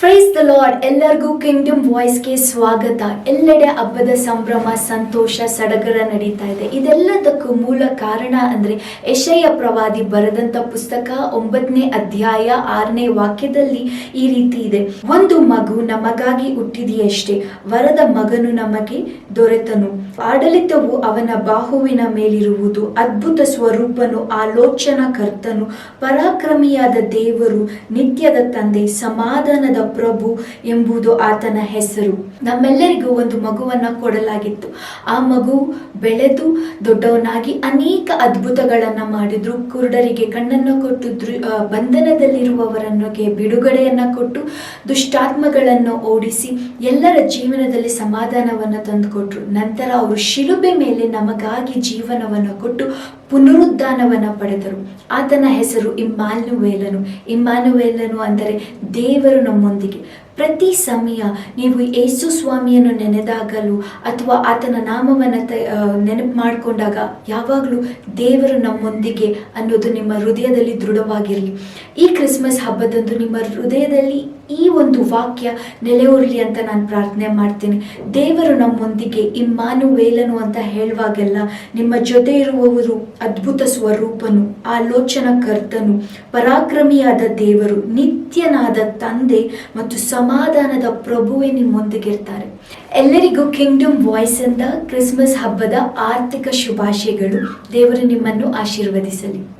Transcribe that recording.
Price the lord ಎಲ್ಲರಿಗೂ kingdom ವಾಯ್ಸ್ಗೆ ಸ್ವಾಗತ. ಎಲ್ಲೆಡೆ ಹಬ್ಬದ ಸಂಭ್ರಮ, ಸಂತೋಷ, ಸಡಗರ ನಡೀತಾ ಇದೆ. ಇದೆಲ್ಲದಕ್ಕೂ ಮೂಲ ಕಾರಣ ಅಂದ್ರೆ ಯಶಯ ಪ್ರವಾದಿ ಬರೆದಂಥ ಪುಸ್ತಕ ಒಂಬತ್ತನೇ ಅಧ್ಯಾಯ ಆರನೇ ವಾಕ್ಯದಲ್ಲಿ ಈ ರೀತಿ ಇದೆ. ಒಂದು ಮಗು ನಮಗಾಗಿ ಹುಟ್ಟಿದೆಯಷ್ಟೇ, ವರದ ಮಗನು ನಮಗೆ ದೊರೆತನು. ಆಡಳಿತವು ಅವನ ಬಾಹುವಿನ ಮೇಲಿರುವುದು, ಅದ್ಭುತ ಸ್ವರೂಪನು ಆಲೋಚನಾ ಕರ್ತನು ಪರಾಕ್ರಮಿಯಾದ ದೇವರು, ನಿತ್ಯದ ತಂದೆ, ಸಮಾಧಾನದ ಪ್ರಭು ಎಂಬುದು ಆತನ ಹೆಸರು. ನಮ್ಮೆಲ್ಲರಿಗೂ ಒಂದು ಮಗುವನ್ನ ಕೊಡಲಾಗಿತ್ತು. ಆ ಮಗು ಬೆಳೆದು ದೊಡ್ಡವನಾಗಿ ಅನೇಕ ಅದ್ಭುತಗಳನ್ನ ಮಾಡಿದ್ರು. ಕುರುಡರಿಗೆ ಕಣ್ಣನ್ನು ಕೊಟ್ಟು ದೃ- ಬಿಡುಗಡೆಯನ್ನ ಕೊಟ್ಟು ದುಷ್ಟಾತ್ಮಗಳನ್ನು ಓಡಿಸಿ ಎಲ್ಲರ ಜೀವನದಲ್ಲಿ ಸಮಾಧಾನವನ್ನು ತಂದುಕೊಟ್ರು. ನಂತರ ಅವರು ಶಿಲುಬೆ ಮೇಲೆ ನಮಗಾಗಿ ಜೀವನವನ್ನು ಕೊಟ್ಟು ಪುನರುದ್ಧಾನವನ್ನು ಪಡೆದರು. ಆತನ ಹೆಸರು ಇಮ್ಮಾನುವೇಲನು. ಇಮ್ಮಾನುವೇಲನು ಅಂದರೆ ದೇವರು ನಮ್ಮೊಂದಿಗೆ. ಪ್ರತಿ ಸಮಯ ನೀವು ಯೇಸು ಸ್ವಾಮಿಯನ್ನು ನೆನೆದಾಗಲೂ ಅಥವಾ ಆತನ ನಾಮವನ್ನು ತ ನೆನಪು ಮಾಡಿಕೊಂಡಾಗ ಯಾವಾಗಲೂ ದೇವರು ನಮ್ಮೊಂದಿಗೆ ಅನ್ನೋದು ನಿಮ್ಮ ಹೃದಯದಲ್ಲಿ ದೃಢವಾಗಿರಲಿ. ಈ ಕ್ರಿಸ್ಮಸ್ ಹಬ್ಬದಂದು ನಿಮ್ಮ ಹೃದಯದಲ್ಲಿ ಈ ಒಂದು ವಾಕ್ಯ ನೆಲೆಯೂರಲಿ ಅಂತ ನಾನು ಪ್ರಾರ್ಥನೆ ಮಾಡ್ತೀನಿ. ದೇವರು ನಮ್ಮೊಂದಿಗೆ ಇಮ್ಮಾನು ವೇಲನು ಅಂತ ಹೇಳುವಾಗೆಲ್ಲ ನಿಮ್ಮ ಜೊತೆ ಇರುವವರು ಅದ್ಭುತ ಸ್ವರೂಪನು ಆಲೋಚನಾ ಕರ್ತನು ಪರಾಕ್ರಮಿಯಾದ ದೇವರು, ನಿತ್ಯನಾದ ತಂದೆ ಮತ್ತು ಸಮಾಧಾನದ ಪ್ರಭುವೇ ನಿಮ್ಮೊಂದಿಗಿರ್ತಾರೆ ಎಲ್ಲರಿಗೂ ಕಿಂಗ್ಡಮ್ ವಾಯ್ಸ್ ಅಂತ ಕ್ರಿಸ್ಮಸ್ ಹಬ್ಬದ ಆರ್ಥಿಕ ಶುಭಾಶಯಗಳು. ದೇವರು ನಿಮ್ಮನ್ನು ಆಶೀರ್ವದಿಸಲಿ.